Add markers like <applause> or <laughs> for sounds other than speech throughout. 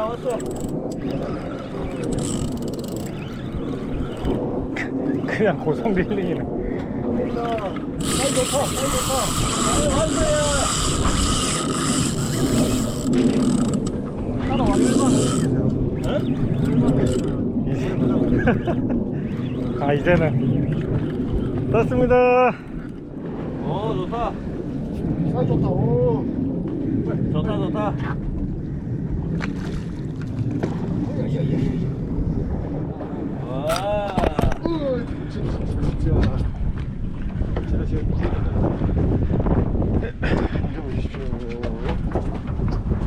나왔어. 그냥 고성 사이 좋다. 아유, 한수야. 따라와, 아, 이제는 떴습니다. 어, 좋다. 사이 좋다. 오. 좋다, 좋다.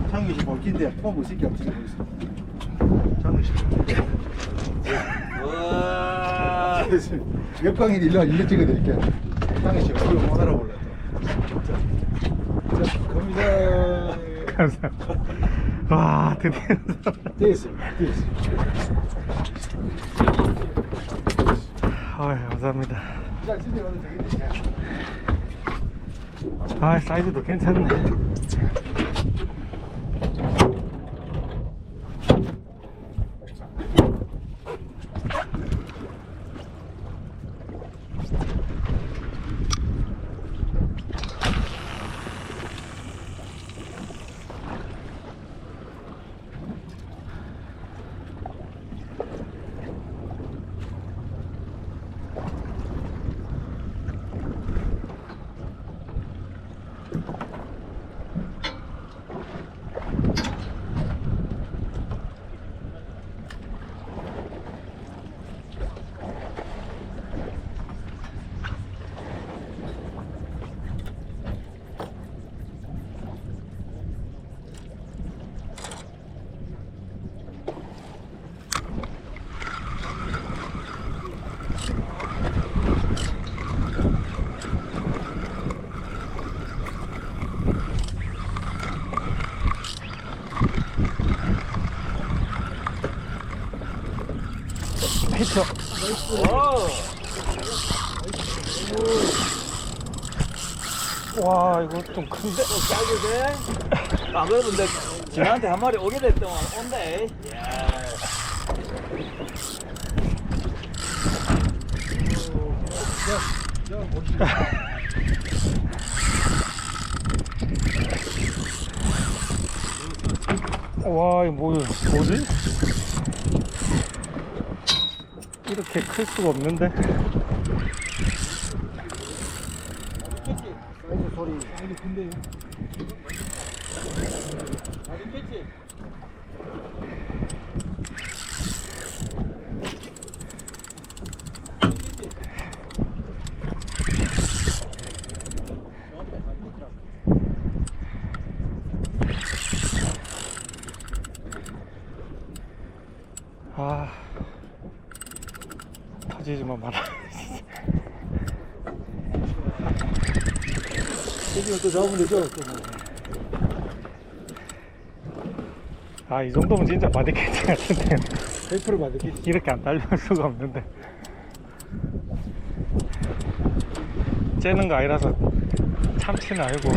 장기시 볼긴데 포무식이 없지 있어. 장기시. 와. 역광이 일로 일로 찍어드릴게요. 장기시 얼굴 못 알아볼래. 자, 자, 갑니다. 감사합니다. 와, 드디어. 됐습니다. 됐습니다. 아, 감사합니다. 아, 사이즈도 괜찮네. 히터. 와, 이거 좀 큰데? 짜게 돼? 아, 그러면 내 지한테 한 마리 오게 됐더만 온대. 야. 와, 이거 뭐, 뭐지? 이렇게 클 수가 없는데? 아, 터지지만 마라. 집에 또 잡으면 되죠. 아, 이 정도면 진짜 마디캐치 같은데. 100% 맞겠지. 이렇게 안 딸려올 수가 없는데. 째는 거 아니라서 참치는 알고.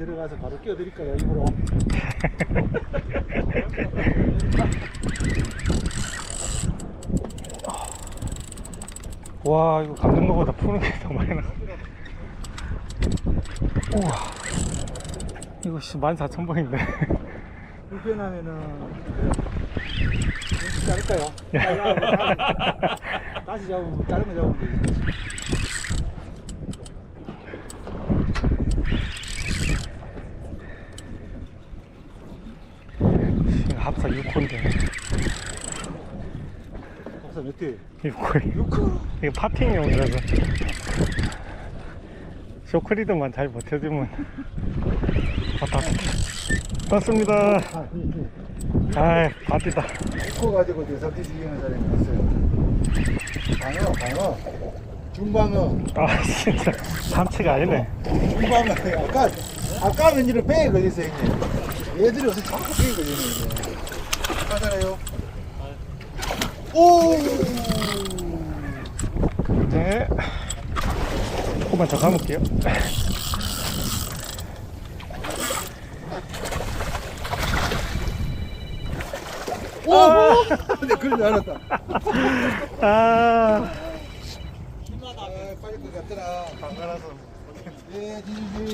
들어가서 바로 끼워드릴까요, 입으로? 와, 이거 감는 거보다 푸는 게 더 많이 나. 우와. 이거 씨, 14,000번인데. 불편하면은 자를까요? <laughs> 다시 잡으면 다른 거 잡으면 되지. 합사 6호인데. 박사 몇 개? 6호. 6호. 이거 파팅용이라서. 쇼크리드만 잘 버텨주면. 왔다. 떴습니다. 아, 예, 예. 아이, 바디다. 6호 가지고 대사티 지기는 사람이 있어요. 방어, 방어. 중방어. 아, 진짜. 참치가 아니네. 중방어. 아까, 아까는 이런 뺑이 걸렸어요, 형님. 얘들이 요새 자꾸 걸리는데. 하 맞아요. 오! 네. 조금만 더 감을게요. 오! 아! 근데 그걸 알았다. 아. 아, 빠질 것 같더라. 반가라서. 예, 지지.